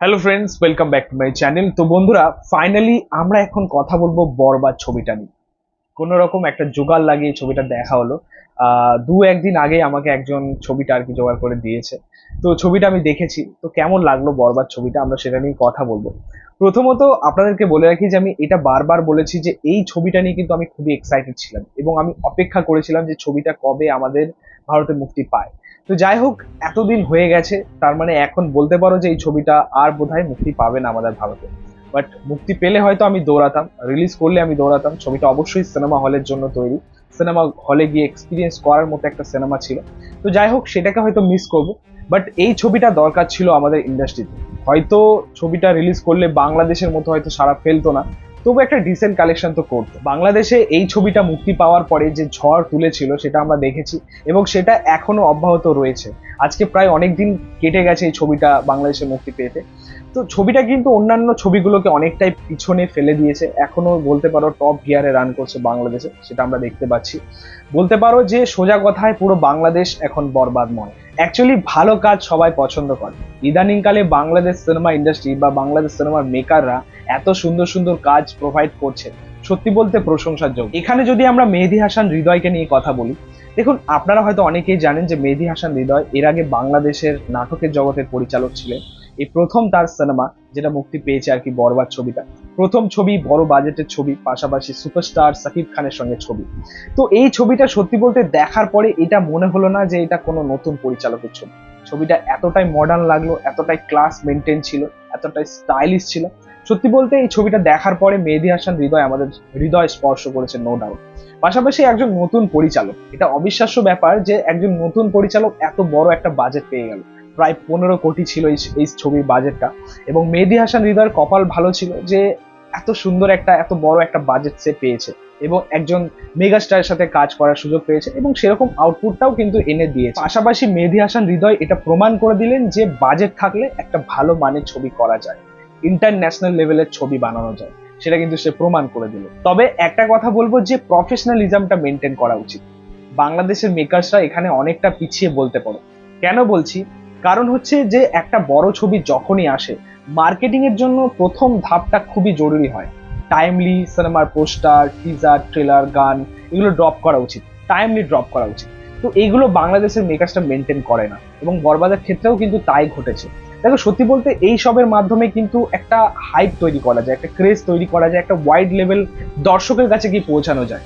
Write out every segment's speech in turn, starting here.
Hello friends welcome back to my channel তো বন্ধুরা finally আমরা এখন কথা বলব বরবাদ ছবিটা নিয়ে। কোনো রকম একটা জোগাড় লাগিয়ে ছবিটা দেখা হলো। দু একদিন আগে আমাকে একজন ছবিটা আর কি জোগাড় করে দিয়েছে। তো ছবিটা আমি দেখেছি। তো কেমন লাগল বরবাদ ছবিটা? আমরা সেটা নিয়ে কথা বলব। প্রথমত আপনাদেরকে বলে রাখি যে আমি এটা বারবার বলেছি যে এই ছবিটা নিয়ে কিন্তু আমি খুবই এক্সাইটেড ছিলাম এবং আমি অপেক্ষা করেছিলাম যে ছবিটা কবে আমাদের ভারতে মুক্তি পায়। তো যাই হোক, এতদিন হয়ে গেছে, তার মানে এখন বলতে পারো যে এই ছবিটা আর বোধহয় মুক্তি পাবে না আমাদের ভারতে। বাট মুক্তি পেলে হয়তো আমি দৌড়াতাম রিলিজ করলে আমি দৌড়াতাম, ছবিটা অবশ্যই সিনেমা হলের জন্য তৈরি। সিনেমা হলে গিয়ে এক্সপিরিয়েন্স করার মতো একটা সিনেমা ছিল। তো যাই হোক, সেটাকে হয়তো মিস করব বাট এই ছবিটা দরকার ছিল আমাদের ইন্ডাস্ট্রিতে হয়তো ছবিটা রিলিজ করলে বাংলাদেশের মতো হয়তো সারা ফেলতো না তবু একটা ডিসেন্ট কালেকশন তো করতো। বাংলাদেশে এই ছবিটা মুক্তি পাওয়ার পরে যে ঝড় তুলেছিল সেটা আমরা দেখেছি এবং সেটা এখনও অব্যাহত রয়েছে। আজকে প্রায় অনেক দিন কেটে গেছে এই ছবিটা বাংলাদেশে মুক্তি পেতে। তো ছবিটা কিন্তু অন্যান্য ছবিগুলোকে অনেকটাই পিছনে ফেলে দিয়েছে। এখনও বলতে পারো টপ গিয়ারে রান করছে বাংলাদেশে, সেটা আমরা দেখতে পাচ্ছি। বলতে পারো যে সোজা কথায় পুরো বাংলাদেশ এখন বরবাদময় অ্যাকচুয়ালি ভালো কাজ সবাই পছন্দ করে। ইদানিংকালে বাংলাদেশ সিনেমা ইন্ডাস্ট্রি বা বাংলাদেশ সিনেমার মেকাররা এত সুন্দর সুন্দর কাজ প্রোভাইড করছে। সত্যি বলতে প্রশংসার যোগ্য। এখানে যদি আমরা মেহেদি হাসান হৃদয়কে নিয়ে কথা বলি, দেখুন, আপনারা হয়তো অনেকেই জানেন যে মেহেদি হাসান হৃদয় এর আগে বাংলাদেশের নাটকের জগতের পরিচালক ছিলেন। এই প্রথম তার সিনেমা যেটা মুক্তি পেয়েছে আর কি বরবাদ ছবিটা। প্রথম ছবি, বড় বাজেটের ছবি, পাশাপাশি সুপারস্টার সাকিব খানের সঙ্গে ছবি। তো এই ছবিটা সত্যি বলতে দেখার পরে এটা মনে হলো না যে এটা কোনো নতুন পরিচালকের ছবি। ছবিটা এতটাই মডার্ন লাগল, এতটাই ক্লাস মেনটেন ছিল, এতটাই স্টাইলিশ ছিল। সত্যি বলতে এই ছবিটা দেখার পরে মেহেদি হাসান হৃদয় আমাদের হৃদয় স্পর্শ করেছে নো ডাউট পাশাপাশি একজন নতুন পরিচালক। এটা অবিশ্বাস্য ব্যাপার যে একজন নতুন পরিচালক এত বড় একটা বাজেট পেয়ে গেল। প্রায় পনেরো কোটি ছিল এই ছবির বাজেটটা এবং মেহেদি হাসান হৃদয়ের কপাল ভালো ছিল যে এত সুন্দর একটা, এত বড় একটা বাজেট সে পেয়েছে। এবং একজন মেগাস্টারের সাথে কাজ করার সুযোগ পেয়েছে এবং সেরকম আউটপুটটাও কিন্তু এনে দিয়েছে। পাশাপাশি মেহেদি হাসান হৃদয় এটা প্রমাণ করে দিলেন যে বাজেট থাকলে একটা ভালো মানের ছবি করা যায়। ইন্টারন্যাশনাল লেভেলের ছবি বানানো যায়। সেটা কিন্তু সে প্রমাণ করে দিল। তবে একটা কথা বলব যে প্রফেশনালিজমটা মেনটেন করা উচিত। বাংলাদেশের মেকার্সরা এখানে অনেকটা পিছিয়ে বলতে পারো। কেন বলছি? কারণ হচ্ছে যে একটা বড় ছবি যখনই আসে মার্কেটিং এর জন্য প্রথম ধাপটা খুবই জরুরি হয়। টাইমলি সিনেমার পোস্টার টিজার ট্রেলার গান, এগুলো ড্রপ করা উচিত। টাইমলি ড্রপ করা উচিত। তো এইগুলো বাংলাদেশের মেকার্সটা মেনটেন করে না। এবং বরবাদের ক্ষেত্রেও কিন্তু তাই ঘটেছে। দেখো, সত্যি বলতে এই সবের মাধ্যমে কিন্তু একটা হাইপ তৈরি করা যায়, একটা ক্রেজ তৈরি করা যায়, একটা ওয়াইড লেভেল দর্শকের কাছে গিয়ে পৌঁছানো যায়।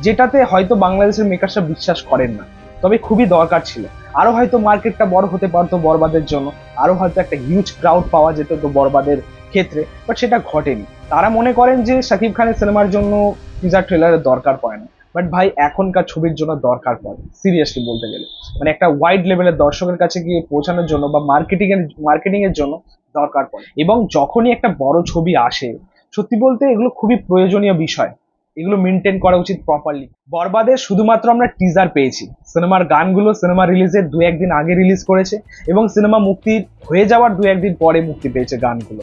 যেটাতে হয়তো বাংলাদেশের মেকার্সরা বিশ্বাস করেন না। তবে খুবই দরকার ছিল। আরও হয়তো মার্কেটটা বড় হতে পারতো বরবাদের জন্য। আরও হয়তো একটা হিউজ ক্রাউড পাওয়া যেত তো বরবাদের ক্ষেত্রে বাট সেটা ঘটেনি। তারা মনে করেন যে শাকিব খানের সিনেমার জন্য টিজার ট্রেলারের দরকার পড়ে না। বাট ভাই, এখনকার ছবির জন্য দরকার পড়ে সিরিয়াসলি বলতে গেলে। মানে একটা ওয়াইড লেভেলের দর্শকের কাছে গিয়ে পৌঁছানোর জন্য বা মার্কেটিং এর মার্কেটিং এর জন্য দরকার পড়ে। এবং যখনই একটা বড় ছবি আসে, সত্যি বলতে এগুলো খুবই প্রয়োজনীয় বিষয়। এগুলো মেনটেন করা উচিত প্রপারলি বরবাদে শুধুমাত্র আমরা টিজার পেয়েছি। সিনেমার গানগুলো সিনেমা রিলিজের দু একদিন আগে রিলিজ করেছে এবং সিনেমা মুক্তি হয়ে যাওয়ার দু একদিন পরে মুক্তি পেয়েছে গানগুলো।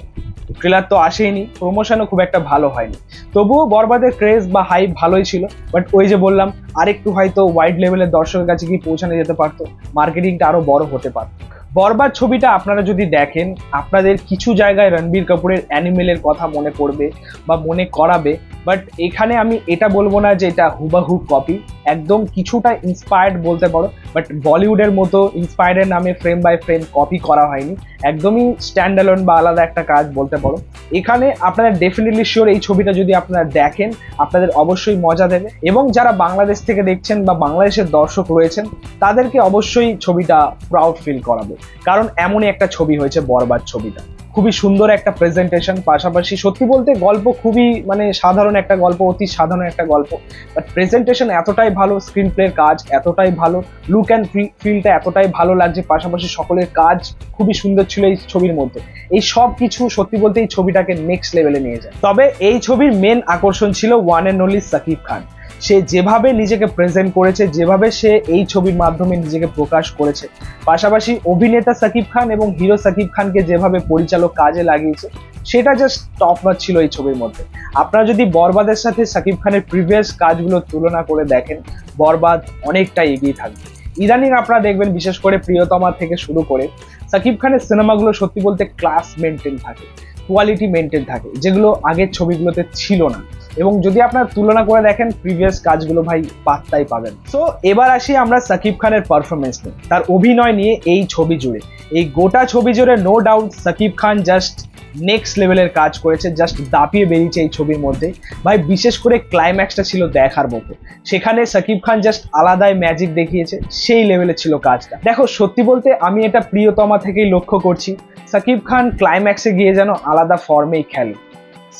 ট্রেলার তো আসেইনি প্রমোশনও খুব একটা ভালো হয়নি। তবুও বরবাদের ক্রেজ বা হাইপ ভালোই ছিল বাট ওই যে বললাম, আরেকটু হয়তো ওয়াইড লেভেলের দর্শকের কাছে গিয়ে পৌঁছানো যেতে পারতো মার্কেটিংটা আরও বড় হতে পারতো। বরবাদ ছবিটা আপনারা যদি দেখেন, আপনাদের কিছু জায়গায় রণবীর কাপুরের অ্যানিমেলের কথা মনে করবে বা মনে করাবে বাট এখানে আমি এটা বলব না যে এটা হুবাহু কপি একদম কিছুটা ইন্সপায়ার্ড বলতে পারো। বাট বলিউডের মতো ইন্সপায়ার্ডের নামে ফ্রেম বাই ফ্রেম কপি করা হয়নি। একদমই স্ট্যান্ড বা আলাদা একটা কাজ বলতে পারো। এখানে আপনারা ডেফিনেটলি শিওর এই ছবিটা যদি আপনারা দেখেন, আপনাদের অবশ্যই মজা দেবে। এবং যারা বাংলাদেশ থেকে দেখছেন বা বাংলাদেশের দর্শক রয়েছেন, তাদেরকে অবশ্যই ছবিটা প্রাউড ফিল করাবে। কারণ এমনই একটা ছবি হয়েছে বরবাদ ছবিটা। খুবই সুন্দর একটা প্রেজেন্টেশন পাশাপাশি সত্যি বলতে গল্প খুবই মানে সাধারণ একটা গল্প, অতি সাধারণ একটা গল্প। বাট প্রেজেন্টেশন এতটাই ভালো স্ক্রিন প্লের কাজ এতটাই ভালো লুক অ্যান্ড ফিলটা এতটাই ভালো লাগছে, পাশাপাশি সকলের কাজ খুবই সুন্দর ছিল এই ছবির মধ্যে। এই সব কিছু সত্যি বলতে এই ছবিটাকে নেক্সট লেভেলে নিয়ে যায়। তবে এই ছবির মেন আকর্ষণ ছিল one and only Sakib Khan. সে যেভাবে নিজেকে প্রেজেন্ট করেছে, যেভাবে সে এই ছবির মাধ্যমে নিজেকে প্রকাশ করেছে। পাশাপাশি অভিনেতা সাকিব খান এবং হিরো সাকিব খানকে যেভাবে পরিচালক কাজে লাগিয়েছে, সেটা জাস্ট টপ নচ ছিল এই ছবির মধ্যে। আপনারা যদি বরবাদের সাথে সাকিব খানের প্রিভিয়াস কাজগুলো তুলনা করে দেখেন, বরবাদ অনেকটা এগিয়ে থাকবে। ইদানিং আপনারা দেখবেন, বিশেষ করে প্রিয়তমা থেকে শুরু করে, সাকিব খানের সিনেমাগুলো সত্যি বলতে ক্লাস মেনটেন থাকে কোয়ালিটি মেনটেন থাকে, যেগুলো আগের ছবিগুলোতে ছিল না। এবং যদি আপনার তুলনা করে দেখেন প্রিভিয়াস কাজগুলো ভাই পাত্তাই পাবেন। সো এবার আসি আমরা সাকিব খানের পারফরমেন্স নিয়ে। তার অভিনয় নিয়ে এই ছবি জুড়ে। এই গোটা ছবি জুড়ে no doubt Shakib Khan just next লেভেলের কাজ করেছে জাস্ট দাপিয়ে বেরিয়েছে এই ছবির মধ্যে। ভাই, বিশেষ করে ক্লাইম্যাক্সটা ছিল দেখার মতো। সেখানে সাকিব খান জাস্ট আলাদাই ম্যাজিক দেখিয়েছে, সেই লেভেলে ছিল কাজটা। দেখো, সত্যি বলতে আমি এটা প্রিয়তমা থেকেই লক্ষ্য করছি। সাকিব খান ক্লাইম্যাক্সে গিয়ে যেন আলাদা ফর্মেই খেলে।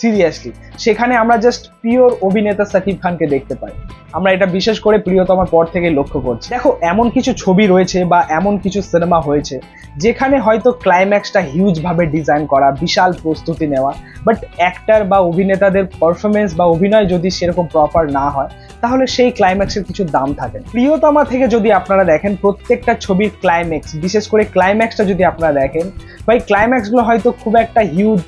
সিরিয়াসলি সেখানে আমরা জাস্ট পিওর অভিনেতা সাকিব খানকে দেখতে পাই। আমরা এটা বিশেষ করে প্রিয়তমার পর থেকে লক্ষ্য করছি। দেখো, এমন কিছু ছবি রয়েছে বা এমন কিছু সিনেমা হয়েছে, যেখানে হয়তো ক্লাইম্যাক্সটা হিউজভাবে ডিজাইন করা, বিশাল প্রস্তুতি নেওয়া বাট অ্যাক্টার বা অভিনেতাদের পারফরমেন্স বা অভিনয় যদি সেরকম প্রপার না হয়, তাহলে সেই ক্লাইম্যাক্সের কিছু দাম থাকে প্রিয়তমা থেকে যদি আপনারা দেখেন, প্রত্যেকটা ছবির ক্লাইম্যাক্স বিশেষ করে ক্লাইম্যাক্সটা যদি আপনারা দেখেন, ভাই ক্লাইম্যাক্সগুলো হয়তো খুব একটা হিউজ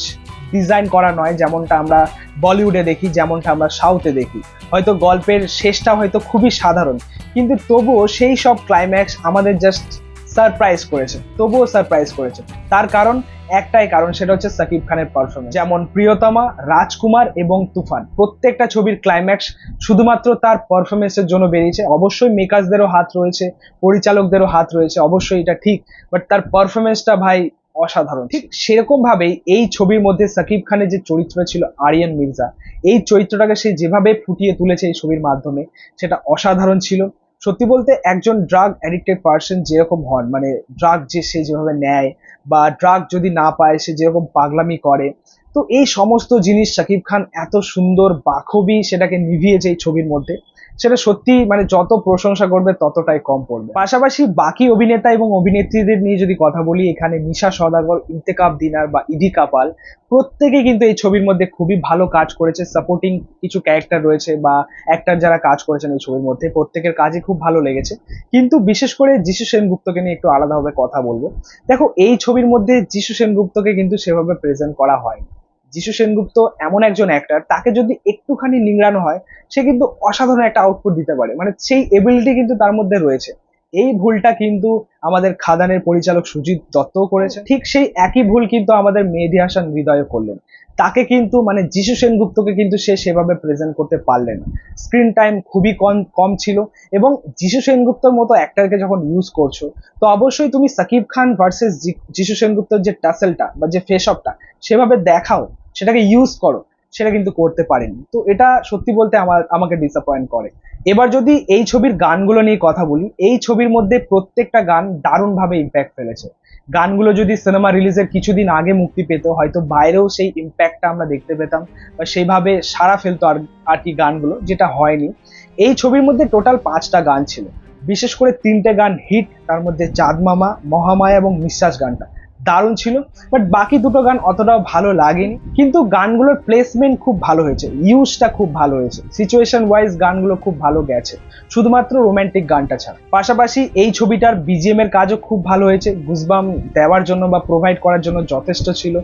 ডিজাইন করা নয়, যেমনটা আমরা বলিউডে দেখি, যেমনটা আমরা সাউথে দেখি। হয়তো গল্পের শেষটা হয়তো খুবই সাধারণ, কিন্তু তবুও সেই সব ক্লাইম্যাক্স আমাদের জাস্ট সারপ্রাইজ করেছে, তবুও সারপ্রাইজ করেছে। তার কারণ, একটাই কারণ, সেটা হচ্ছে সাকিব খানের পারফরমেন্স যেমন প্রিয়তমা, রাজকুমার এবং তুফান। প্রত্যেকটা ছবির ক্লাইম্যাক্স শুধুমাত্র তার পারফরমেন্সের জন্য বেরিয়েছে। অবশ্যই মেকার্সদেরও হাত রয়েছে, পরিচালকদেরও হাত রয়েছে, অবশ্যই এটা ঠিক বাট তার পারফরমেন্সটা ভাই অসাধারণ ঠিক সেরকম ভাবেই এই ছবির মধ্যে সাকিব খানের যে চরিত্র ছিল আরিয়ান মির্জা, এই চরিত্রটাকে সে যেভাবে ফুটিয়ে তুলেছে এই ছবির মাধ্যমে, সেটা অসাধারণ ছিল। সত্যি বলতে একজন ড্রাগ অ্যাডিক্টেড পার্সন যেরকম হন মানে ড্রাগ যে সে যেভাবে নেয় বা ড্রাগ যদি না পায়, সে যেরকম পাগলামি করে, তো এই সমস্ত জিনিস শাকিব খান এত সুন্দর বাখবি সেটাকে নিভিয়েছে এই ছবির মধ্যে। সেটা সত্যি মানে যত প্রশংসা করবে ততটাই কম পড়বে। পাশাপাশি বাকি অভিনেতা এবং অভিনেত্রীদের নিয়ে যদি কথা বলি, এখানে মিশা সদাগর, ইন্তেকাব দিনার বা ইডি কাপাল প্রত্যেকে কিন্তু এই ছবির মধ্যে খুবই ভালো কাজ করেছে সাপোর্টিং কিছু ক্যারেক্টার রয়েছে বা অ্যাক্টার যারা কাজ করেছেন এই ছবির মধ্যে, প্রত্যেকের কাজই খুব ভালো লেগেছে। কিন্তু বিশেষ করে যিশু সেনগুপ্তকে নিয়ে একটু আলাদাভাবে কথা বলব। দেখো, এই ছবির মধ্যে যিশু সেনগুপ্তকে কিন্তু সেভাবে প্রেজেন্ট করা হয়নি। যিশু সেনগুপ্ত এমন একজন অ্যাক্টার তাকে যদি একটুখানি নিংড়ানো হয়, সে কিন্তু অসাধারণ একটা আউটপুট দিতে পারে। মানে সেই এবিলিটি কিন্তু তার মধ্যে রয়েছে। এই ভুলটা কিন্তু আমাদের খাদানের পরিচালক সুজিত দত্তও করেছে ঠিক সেই একই ভুল কিন্তু আমাদের মেহেদি হাসান হৃদয় করলেন। তাকে কিন্তু মানে যিশু সেনগুপ্তকে কিন্তু সে সেভাবে প্রেজেন্ট করতে পারলেন না। স্ক্রিন টাইম খুবই কম কম ছিল এবং যিশু সেনগুপ্তর মতো অ্যাক্টারকে যখন ইউজ করছ, তো অবশ্যই তুমি সাকিব খান ভার্সেস যিশু সেনগুপ্তর যে টাসেলটা বা যে ফেস অফটা সেভাবে দেখাও, সেটাকে ইউজ করো। সেটা কিন্তু করতে পারেনি। তো এটা সত্যি বলতে আমার, আমাকে ডিসঅ্যাপয়েন্ট করে। এবার যদি এই ছবির গানগুলো নিয়ে কথা বলি, এই ছবির মধ্যে প্রত্যেকটা গান দারুণভাবে ইম্প্যাক্ট ফেলেছে। গানগুলো যদি সিনেমা রিলিজের কিছুদিন আগে মুক্তি পেত, হয়তো বাইরেও সেই ইম্প্যাক্টটা আমরা দেখতে পেতাম, বা সেইভাবে সারা ফেলতো আর আর কি গানগুলো, যেটা হয়নি। এই ছবির মধ্যে টোটাল পাঁচটা গান ছিল। বিশেষ করে তিনটে গান হিট তার মধ্যে চাঁদ মামা মহামায়া এবং নিঃশ্বাস গানটা। দারুণ ছিল বাট বাকি দুটো গান অতটাও ভালো লাগেনি। কিন্তু গানগুলোর প্লেসমেন্ট খুব ভালো হয়েছে ইউজটা খুব ভালো হয়েছে সিচুয়েশন ওয়াইজ গানগুলো খুব ভালো গেছে, শুধুমাত্র রোমান্টিক গানটা ছাড়া। পাশাপাশি এই ছবিটার বিজিএম এর কাজও খুব ভালো হয়েছে গুজবাম দেওয়ার জন্য বা প্রোভাইড করার জন্য যথেষ্ট ছিল।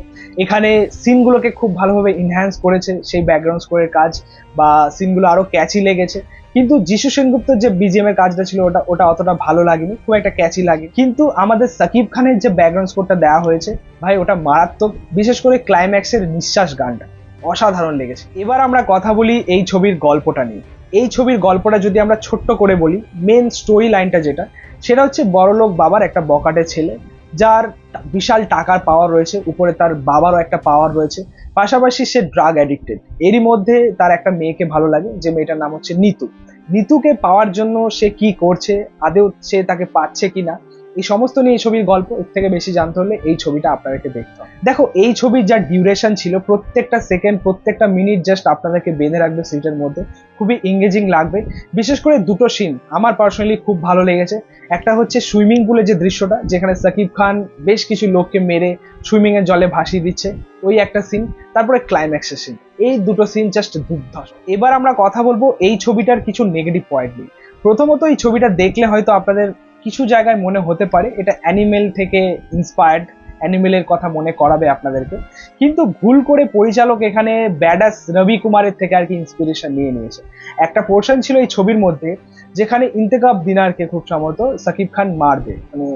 এখানে সিনগুলোকে খুব ভালোভাবে ইনহ্যান্স করেছে, সেই ব্যাকগ্রাউন্ড স্কোরের কাজ বা সিনগুলো আরও ক্যাচি লেগেছে। কিন্তু যিশু সেনগুপ্তর যে বিজিএম এর কাজটা ছিল, ওটা ওটা অতটা ভালো লাগেনি, খুব একটা ক্যাচি লাগে। কিন্তু আমাদের সাকিব খানের যে ব্যাকগ্রাউন্ড স্কোরটা দেওয়া হয়েছে, ভাই, ওটা মারাত্মক, বিশেষ করে ক্লাইম্যাক্সের নিঃশ্বাস গানটা, অসাধারণ লেগেছে। এবার আমরা কথা বলি এই ছবির গল্পটা নিয়ে। এই ছবির গল্পটা যদি আমরা ছোট্ট করে বলি মেন স্টোরি লাইনটা যেটা, সেটা হচ্ছে বড়লোক বাবার একটা বকাটে ছেলে, যার বিশাল টাকার পাওয়ার রয়েছে, উপরে তার বাবারও একটা পাওয়ার রয়েছে। পাশাপাশি সে ড্রাগ অ্যাডিক্টেড এরই মধ্যে তার একটা মেয়েকে ভালো লাগে, যে মেয়েটার নাম হচ্ছে নিতু। নিতুকে পাওয়ার জন্য সে কি করছে? আদেও সে তাকে পাচ্ছে কিনা? এই সমস্ত নিয়ে এই ছবির গল্প, এর থেকে বেশি জানতে হলে এই ছবিটা আপনাদেরকে দেখতে হবে। দেখো, এই ছবির যা ডিউরেশন ছিল, প্রত্যেকটা সেকেন্ড প্রত্যেকটা মিনিট জাস্ট আপনাদেরকে বেঁধে রাখবে সিটের মধ্যে। খুবই এঙ্গেজিং লাগবে। বিশেষ করে দুটো সিন আমার পার্সোনালি খুব ভালো লেগেছে। একটা হচ্ছে সুইমিং পুলে যে দৃশ্যটা, যেখানে সাকিব খান বেশ কিছু লোককে মেরে সুইমিং এর জলে ভাসিয়ে দিচ্ছে, ওই একটা সিন তারপরে ক্লাইম্যাক্সের সিন এই দুটো সিন জাস্ট দুর্ধর্ষ। এবার আমরা কথা বলব এই ছবিটার কিছু নেগেটিভ পয়েন্ট নিয়ে। প্রথমত এই ছবিটা দেখলে হয়তো আপনাদের কিছু জায়গায় মনে হতে পারে এটা অ্যানিমেল থেকে ইন্সপায়ার্ড অ্যানিমেলের কথা মনে করাবে আপনাদেরকে। কিন্তু ভুল করে পরিচালক এখানে ব্যাডাস রবি কুমারের থেকে আর কি ইন্সপিরেশন নিয়ে নিয়েছে। একটা পোর্শন ছিল এই ছবির মধ্যে যেখানে ইন্তেকাব দিনারকে খুব সম্ভবত সাকিব খান মারবে। মানে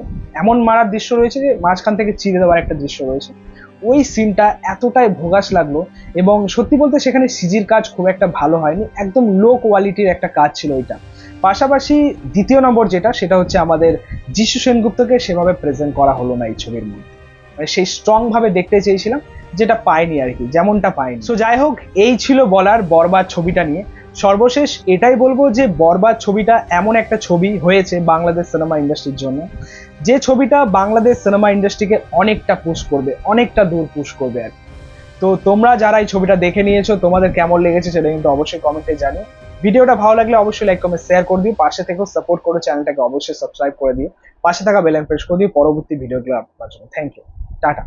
এমন মারার দৃশ্য রয়েছে যে মাঝখান থেকে চিড়ে দেওয়ার একটা দৃশ্য রয়েছে। ওই সিনটা এতটাই ভোগাস লাগল এবং সত্যি বলতে সেখানে সিজির কাজ খুব একটা ভালো হয়নি। একদম লো কোয়ালিটির একটা কাজ ছিল ওইটা। পাশাপাশি দ্বিতীয় নম্বর যেটা, সেটা হচ্ছে আমাদের যিশু সেনগুপ্তকে সেভাবে প্রেজেন্ট করা হলো না এই ছবির মধ্যে। মানে সেই স্ট্রং ভাবে দেখতে চেয়েছিলাম, যেটা পাইনি আর কি, যেমনটা পাইনি। সো যাই হোক, এই ছিল বলার বরবাদ ছবিটা নিয়ে। সর্বশেষ এটাই বলব যে, বরবাদ ছবিটা এমন একটা ছবি হয়েছে বাংলাদেশ সিনেমা ইন্ডাস্ট্রির জন্য, যে ছবিটা বাংলাদেশ সিনেমা ইন্ডাস্ট্রিকে অনেকটা পুশ করবে, অনেকটা দূর পুশ করবে আর। তো তোমরা যারা এই ছবিটা দেখে নিয়েছো, তোমাদের কেমন লেগেছে সেটা কিন্তু অবশ্যই কমেন্টে জানিও। ভিডিওটা ভালো লাগলে অবশ্যই লাইক কমেন্ট শেয়ার করে দিও। পাশে থেকেও সাপোর্ট করো চ্যানেলটাকে অবশ্যই সাবস্ক্রাইব করে দিও। পাশে থাকা বেল প্রেস করে দিও। পরবর্তী ভিডিওগুলো আপনার জন্য। Thank you tata